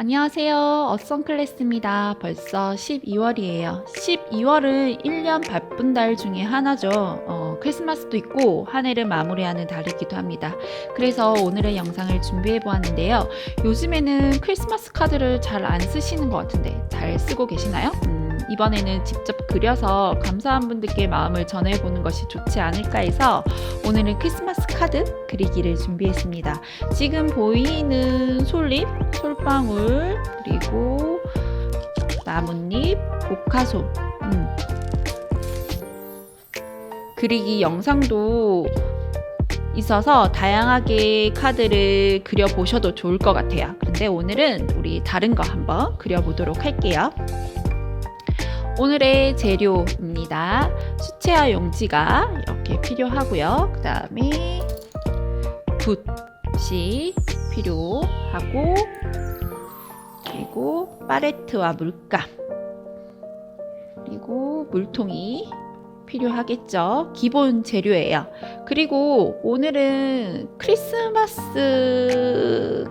안녕하세요. 어썸 클래스입니다. 벌써 12월이에요. 12월은 1년 바쁜 달 중에 하나죠. 어, 크리스마스도 있고 한 해를 마무리하는 달이기도 합니다. 그래서 오늘의 영상을 준비해 보았는데요. 요즘에는 크리스마스 카드를 잘 안 쓰시는 것 같은데 잘 쓰고 계시나요? 음, 이번에는 직접 그려서 감사한 분들께 마음을 전해보는 것이 좋지 않을까 해서 오늘은 크리스마스 카드 그리기를 준비했습니다. 지금 보이는 솔잎, 솔방울, 그리고 나뭇잎, 복화솜, 음. 그리기 영상도 있어서 다양하게 카드를 그려보셔도 좋을 것 같아요. 그런데 오늘은 우리 다른 거 한번 그려보도록 할게요. 오늘의 재료입니다. 수채화 용지가 이렇게 필요하고요. 그 다음에 붓이 필요하고 그리고 팔레트와 물감 그리고 물통이 필요하겠죠. 기본 재료예요. 그리고 오늘은 크리스마스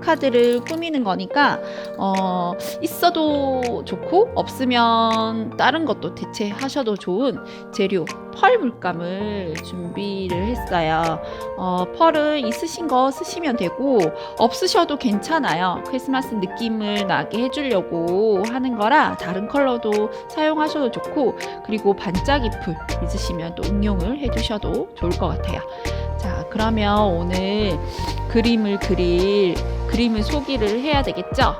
카드를 꾸미는 거니까 어, 있어도 좋고 없으면 다른 것도 대체하셔도 좋은 재료 펄 물감을 준비를 했어요. 어, 펄을 있으신 거 쓰시면 되고 없으셔도 괜찮아요. 크리스마스 느낌을 나게 해주려고 하는 거라 다른 컬러도 사용하셔도 좋고 그리고 반짝이 풀 있으시면 또 응용을 해주셔도 좋을 것 같아요. 자, 그러면 오늘 그림을 그릴 그림을 소개를 해야 되겠죠?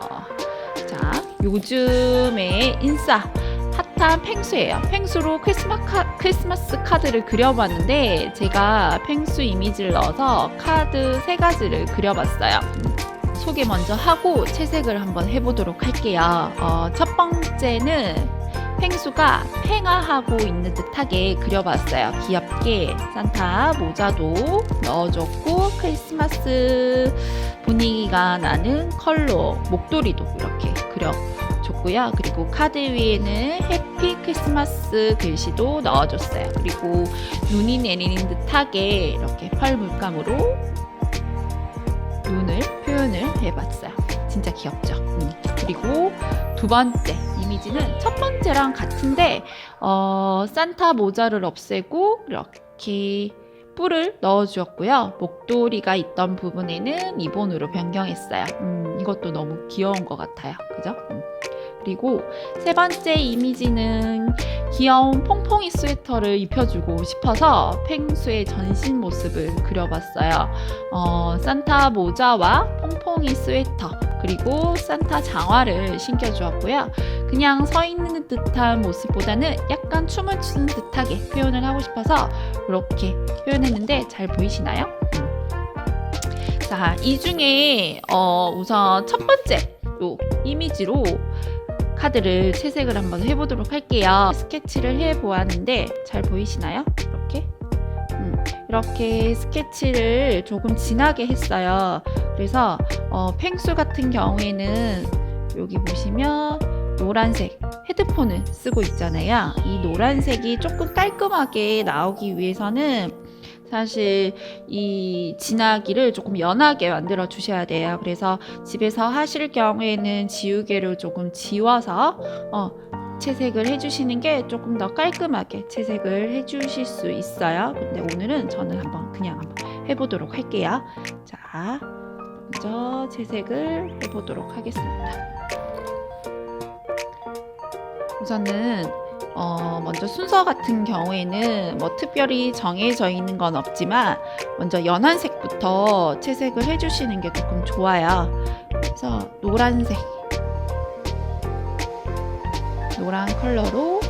어, 자, 요즘에 인싸 핫한 펭수예요. 펭수로 크리스마스 카드를 그려봤는데 제가 펭수 이미지를 넣어서 카드 세 가지를 그려봤어요. 음, 소개 먼저 하고 채색을 한번 해보도록 할게요. 어, 첫 번째는 펭수가 팽아하고 있는 듯하게 그려봤어요. 귀엽게 산타 모자도 넣어줬고 크리스마스 분위기가 나는 컬러 목도리도 이렇게 그려줬고요. 그리고 카드 위에는 해피 크리스마스 글씨도 넣어줬어요. 그리고 눈이 내리는 듯하게 이렇게 펄 물감으로 눈을 표현을 해봤어요. 진짜 귀엽죠? 음. 그리고 두 번째 이미지는 첫 번째랑 같은데 어, 산타 모자를 없애고 이렇게 뿔을 넣어주었고요. 목도리가 있던 부분에는 리본으로 변경했어요. 음, 이것도 너무 귀여운 것 같아요. 그죠? 음. 그리고 세 번째 이미지는 귀여운 퐁퐁이 스웨터를 입혀주고 싶어서 펭수의 전신 모습을 그려봤어요. 어, 산타 모자와 퐁퐁이 스웨터 그리고 산타 장화를 신겨주었고요. 그냥 서 있는 듯한 모습보다는 약간 춤을 추는 듯하게 표현을 하고 싶어서 이렇게 표현했는데 잘 보이시나요? 음. 자, 이 중에 어, 우선 첫 번째 요 이미지로 카드를 채색을 한번 해보도록 할게요. 스케치를 해보았는데 잘 보이시나요? 이렇게 음, 이렇게 스케치를 조금 진하게 했어요. 그래서 어, 펭수 같은 경우에는 여기 보시면 노란색 헤드폰을 쓰고 있잖아요. 이 노란색이 조금 깔끔하게 나오기 위해서는 사실 이 진하기를 조금 연하게 만들어 주셔야 돼요. 그래서 집에서 하실 경우에는 지우개를 조금 지워서 어, 채색을 해주시는 게 조금 더 깔끔하게 채색을 해주실 수 있어요. 근데 오늘은 저는 한번 그냥 한번 해보도록 할게요. 자, 먼저 채색을 해보도록 하겠습니다. 우선은 어, 먼저 순서 같은 경우에는 뭐 특별히 정해져 있는 건 없지만 먼저 연한 색부터 채색을 해주시는 게 조금 좋아요. 그래서 노란색, 노란 컬러로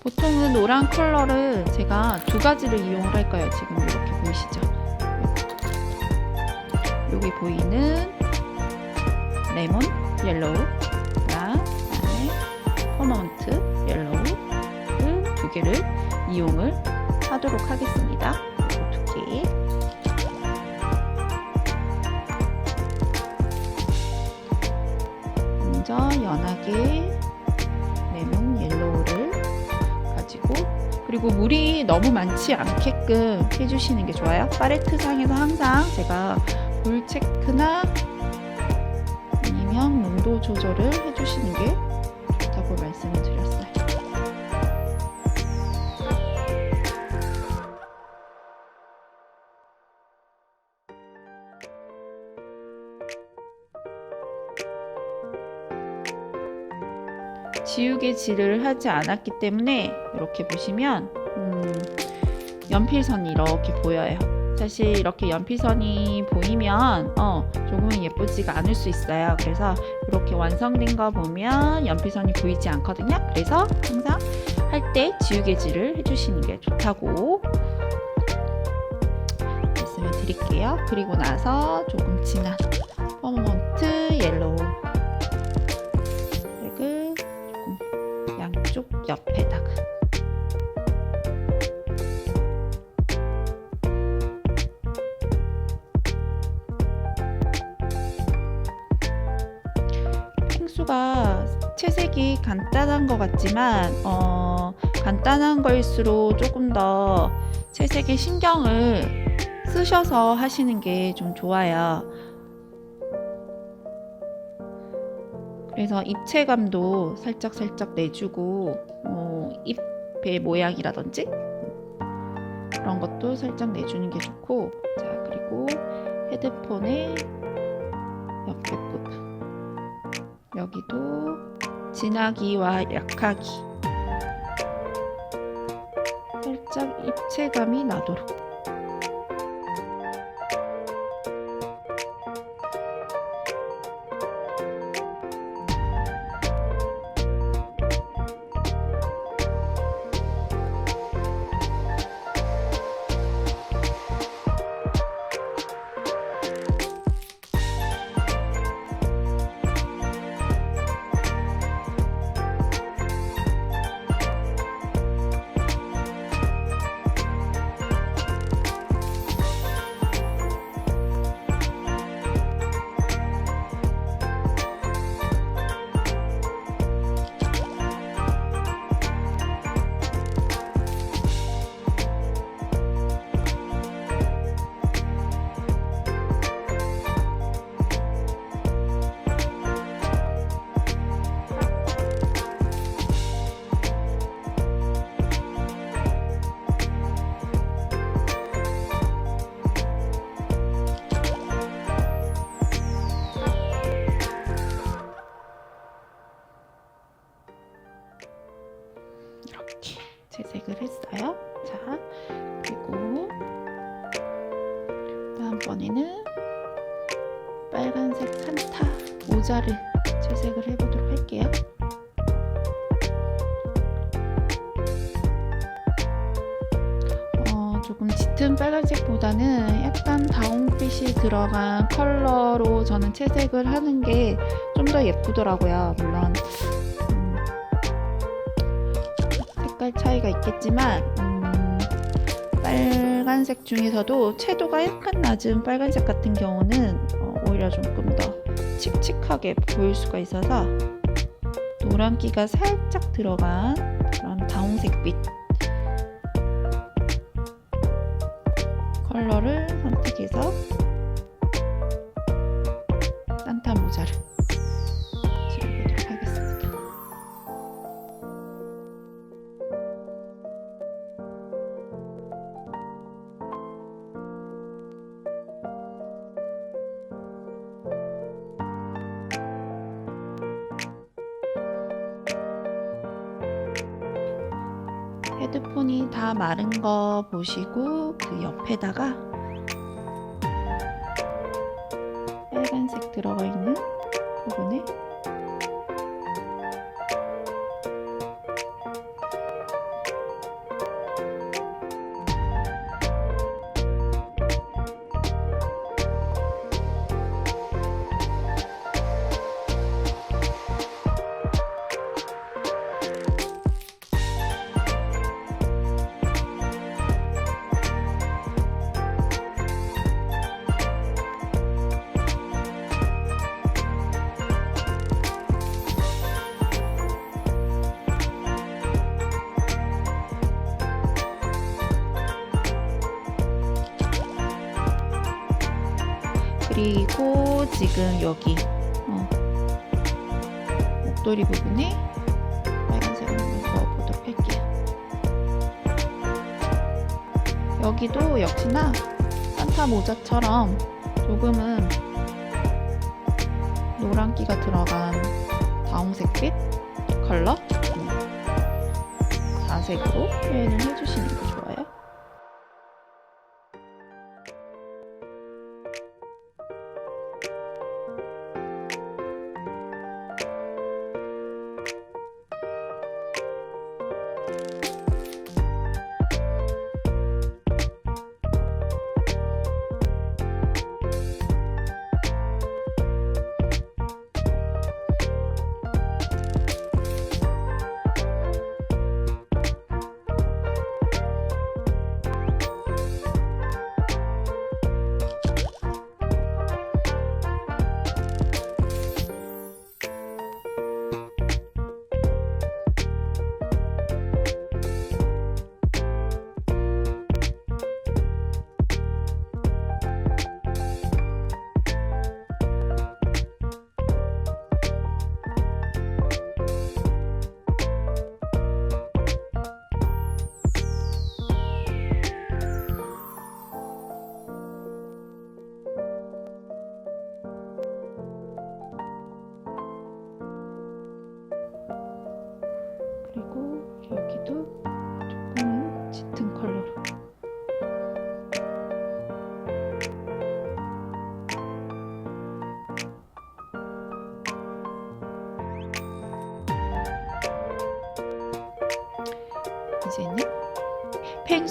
보통은 노란 컬러를 제가 두 가지를 이용을 할 거예요. 지금 이렇게 보이시죠? 여기 보이는 레몬 옐로우 그다음에 퍼먼트 옐로우를 두 개를 이용을 하도록 하겠습니다. 먼저 연하게 레몬 옐로우를 가지고 그리고 물이 너무 많지 않게끔 해주시는 게 좋아요. 팔레트 상에서 항상 제가 물 체크나 아니면 농도 조절을 해주시는 게 지우개 질을 하지 않았기 때문에 이렇게 보시면 음, 연필선이 이렇게 보여요. 사실 이렇게 연필선이 보이면 어, 조금은 예쁘지가 않을 수 있어요. 그래서 이렇게 완성된 거 보면 연필선이 보이지 않거든요. 그래서 항상 할 때 지우개질을 해주시는 게 좋다고 말씀을 드릴게요. 그리고 나서 조금 진한 펭수가 채색이 간단한 것 같지만 어, 간단한 거일수록 조금 더 채색에 신경을 쓰셔서 하시는 게 좀 좋아요. 그래서 입체감도 살짝 살짝 내주고 어, 잎의 모양이라든지 그런 것도 살짝 내주는 게 좋고 자 그리고 헤드폰의 옆에 여기도 진하기와 약하기. 살짝 입체감이 나도록 이렇게 재색을 했어요. 자, 그리고 다음번에는 빨간색 산타 모자를 재색을 해보도록 할게요. 어, 조금 짙은 빨간색보다는 약간 다홍빛이 들어간 컬러로 저는 채색을 하는 게 좀 더 예쁘더라고요. 물론 차이가 있겠지만 음, 빨간색 중에서도 채도가 약간 낮은 빨간색 같은 경우는 어, 오히려 조금 더 칙칙하게 보일 수가 있어서 노란기가 살짝 들어간 그런 다홍색빛 마른 거 보시고 그 옆에다가 지금 여기. 어, 목도리 부분에 빨간색을 넣어보도록 할게요. 여기도 역시나 산타 모자처럼 조금은 노란기가 들어간 다홍색빛 컬러? 음, 자색으로 표현을 해주시는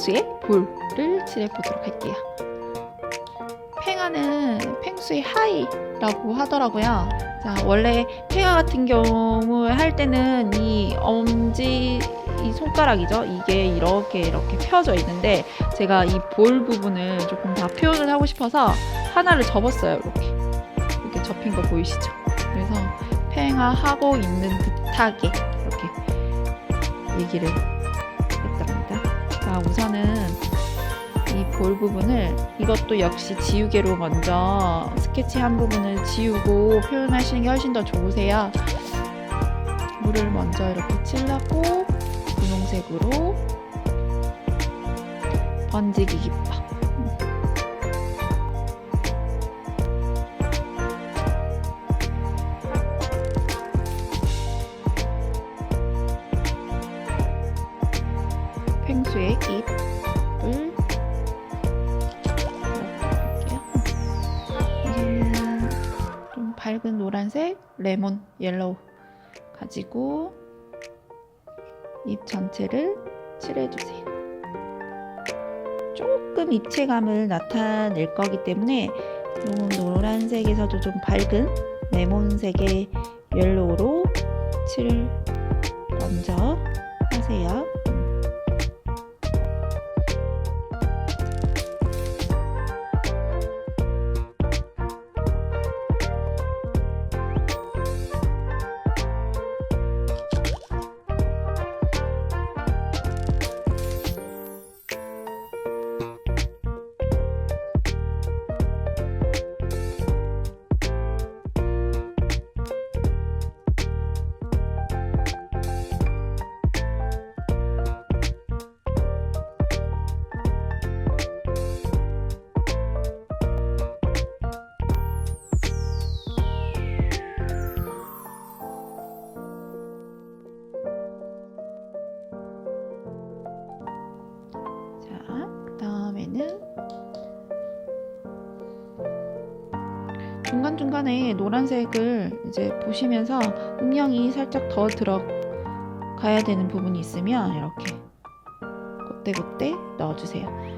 펭수의 볼을 칠해 보도록 할게요. 팽아는 펭수의 하이라고 하더라고요. 자, 원래 팽아 같은 경우 할 때는 이 엄지 이 손가락이죠. 이게 이렇게 이렇게 펴져 있는데 제가 이 볼 부분을 조금 다 표현을 하고 싶어서 하나를 접었어요. 이렇게 이렇게 접힌 거 보이시죠? 그래서 팽아 하고 있는 듯하게 이렇게 얘기를. 자, 우선은 이 볼 부분을 이것도 역시 지우개로 먼저 스케치한 부분을 지우고 표현하시는 게 훨씬 더 좋으세요. 물을 먼저 이렇게 칠하고 분홍색으로 번지기 기법. 노란색 레몬 옐로우 가지고 잎 전체를 칠해주세요. 조금 입체감을 나타낼 거기 때문에 조금 노란색에서도 좀 밝은 레몬색의 옐로우로 칠을 먼저 하세요. 중간중간에 노란색을 이제 보시면서 음영이 살짝 더 들어가야 되는 부분이 있으면 이렇게 그때그때 넣어주세요.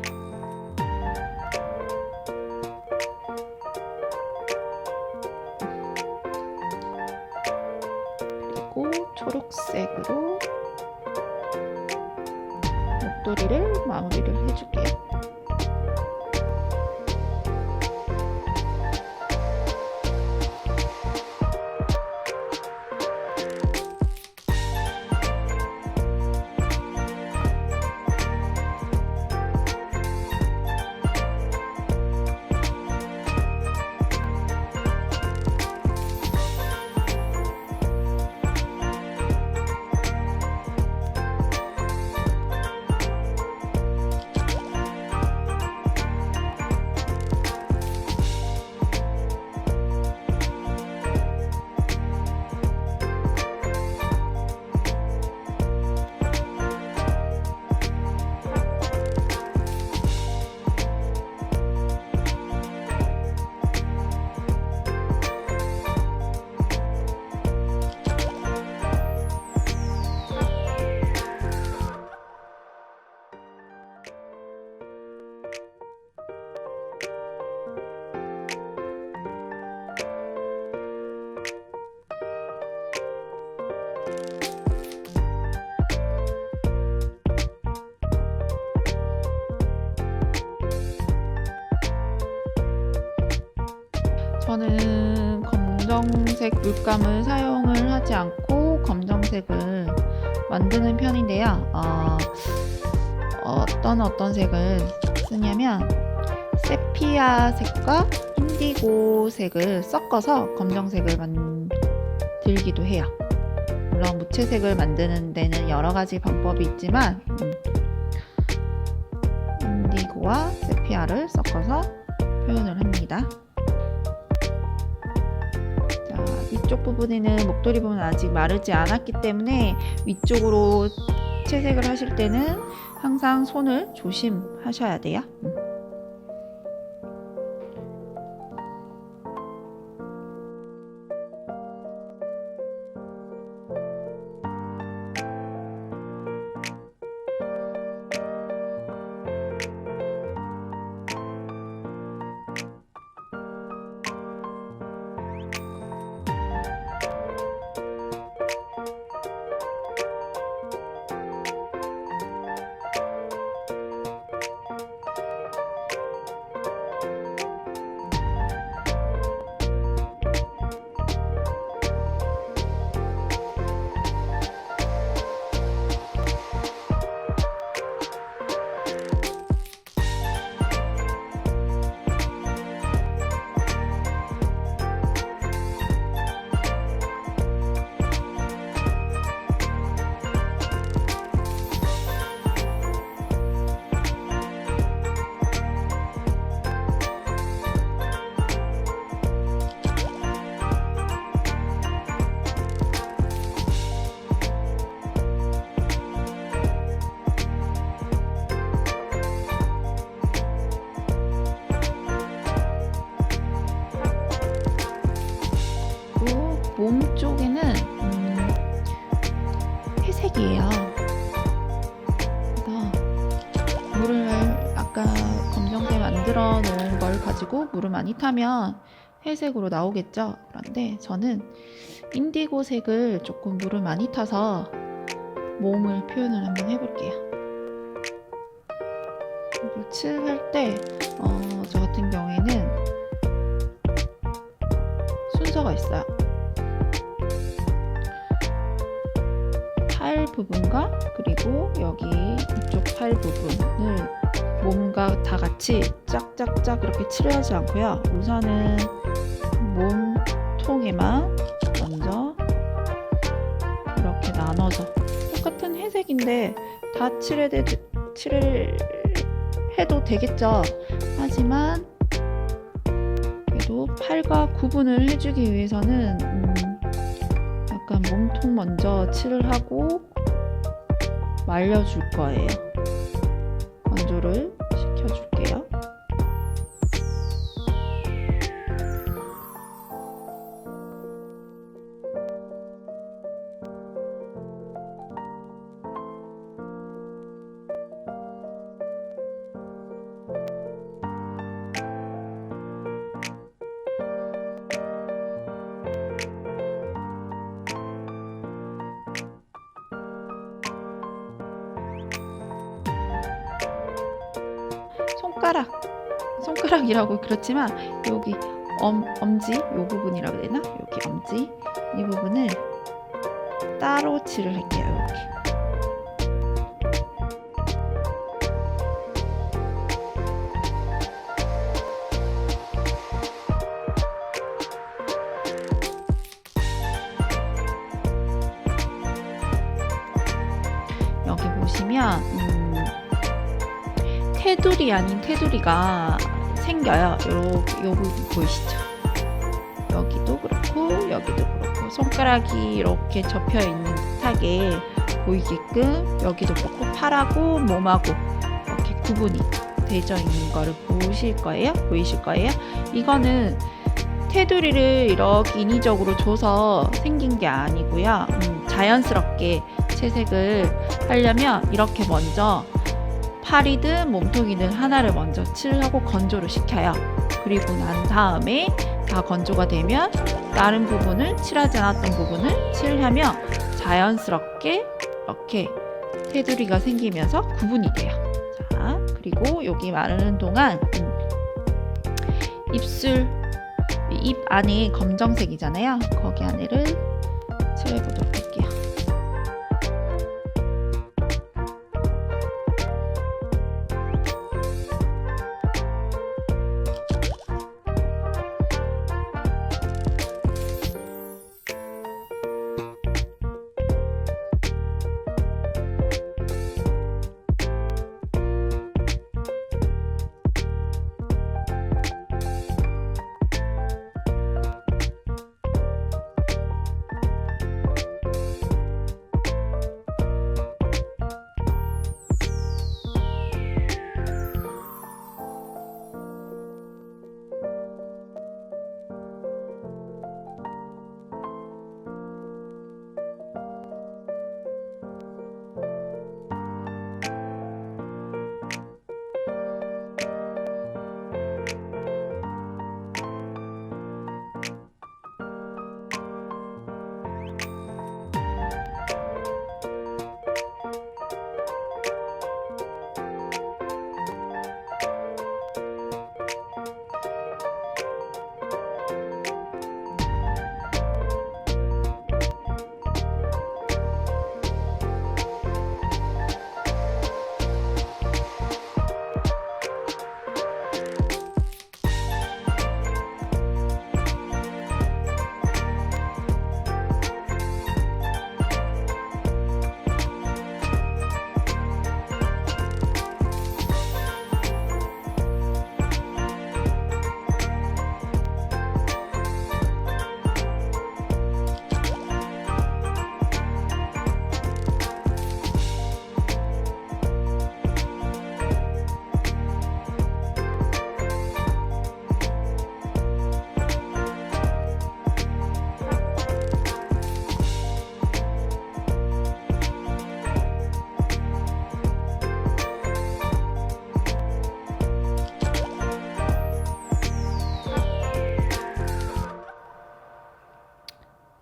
저는 검정색 물감을 사용을 하지 않고 검정색을 만드는 편인데요. 어, 어떤 어떤 색을 쓰냐면 세피아 색과 인디고 색을 섞어서 검정색을 만들기도 해요. 물론 무채색을 만드는 데는 여러 가지 방법이 있지만 음, 인디고와 세피아를 섞어서 표현을 합니다. 자, 위쪽 부분에는 목도리 부분은 아직 마르지 않았기 때문에 위쪽으로 채색을 하실 때는 항상 손을 조심하셔야 돼요. 물을 많이 타면 회색으로 나오겠죠. 그런데 저는 인디고 색을 조금 물을 많이 타서 몸을 표현을 한번 해볼게요. 그리고 칠할 때, 어, 저 같은 경우에는 순서가 있어요. 팔 부분과 그리고 여기 이쪽 팔다 같이 짝짝짝 이렇게 칠하지 않고요. 우선은 몸통에만 먼저 이렇게 나눠서 똑같은 회색인데 다 칠해도 칠을 해도 되겠죠. 하지만 그래도 팔과 구분을 해주기 위해서는 음, 약간 몸통 먼저 칠을 하고 말려줄 거예요. 건조를 손가락 손가락이라고 그렇지만 여기 엄, 엄지 요 부분이라고 되나? 여기 엄지 이 부분을 따로 칠을 할게요 여기 테두리가 생겨요. 요, 요 부분 보이시죠? 여기도 그렇고 여기도 그렇고 손가락이 이렇게 접혀 있는 듯하게 보이게끔 여기도 팔하고 몸하고 이렇게 구분이 되어 있는 거를 보실 거예요. 보이실 거예요. 이거는 테두리를 이렇게 인위적으로 줘서 생긴 게 아니고요. 음, 자연스럽게 채색을 하려면 이렇게 먼저 팔이든 몸통이든 하나를 먼저 칠하고 건조를 시켜요. 그리고 난 다음에 다 건조가 되면 다른 부분을 칠하지 않았던 부분을 칠하면 자연스럽게 이렇게 테두리가 생기면서 구분이 돼요. 자, 그리고 여기 마르는 동안 음, 입술 이입 안에 검정색이잖아요. 거기 안에를 칠해보도록 할게요.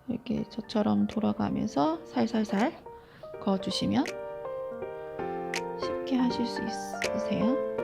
이렇게 저처럼 돌아가면서 살살살 그어주시면 쉽게 하실 수 있으세요.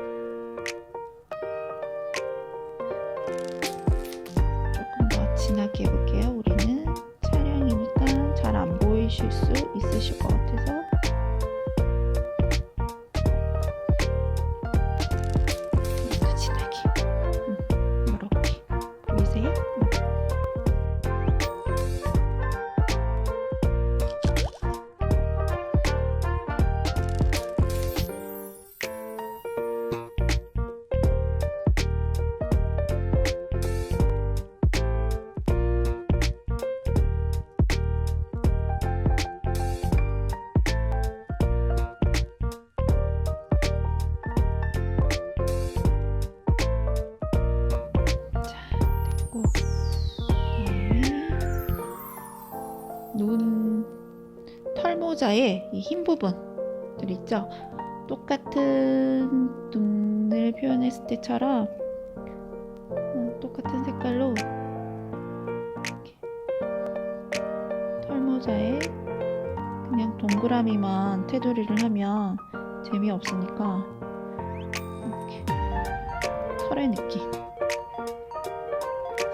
털모자의 이 흰 부분들 있죠? 똑같은 눈을 표현했을 때처럼 음, 똑같은 색깔로 털모자에 그냥 동그라미만 테두리를 하면 재미없으니까 이렇게 털의 느낌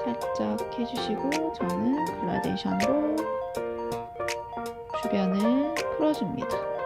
살짝 해주시고 저는 글라데이션으로 주변을 풀어줍니다.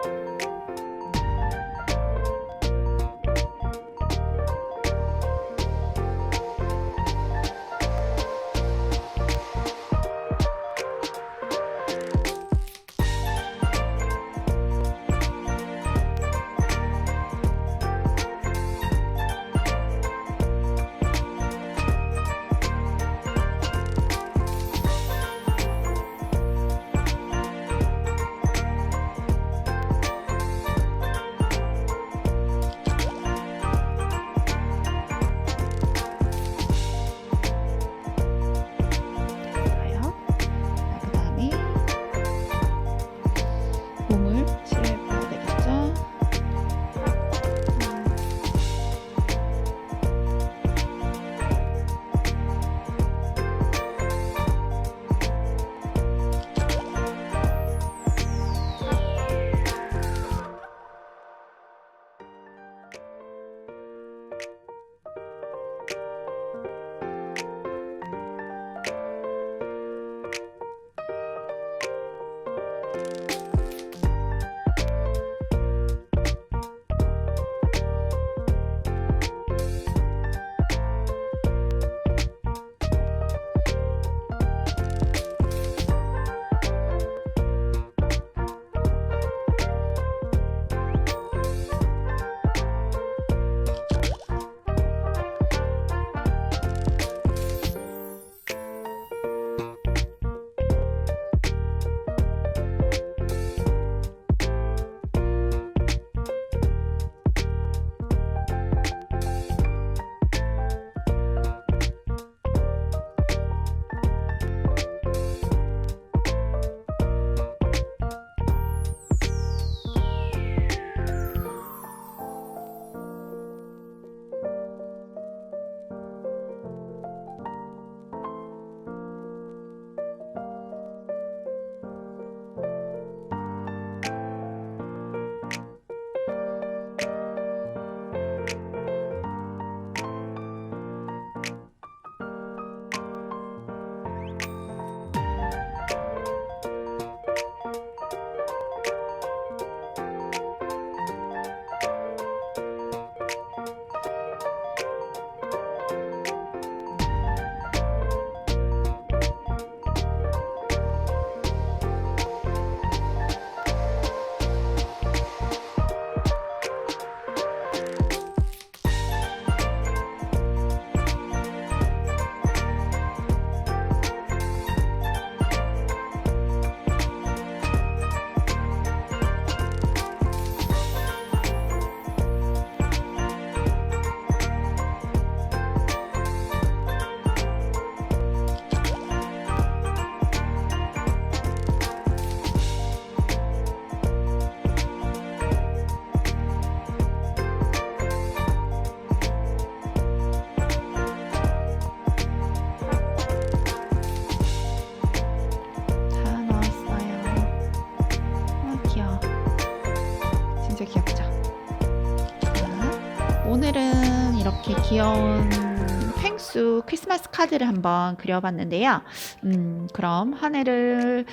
크리스마스 카드를 한번 그려봤는데요. 음, 그럼 한 해를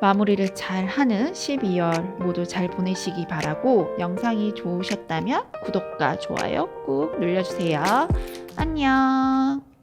마무리를 잘 하는 12월 모두 잘 보내시기 바라고 영상이 좋으셨다면 구독과 좋아요 꾹 눌러주세요. 안녕.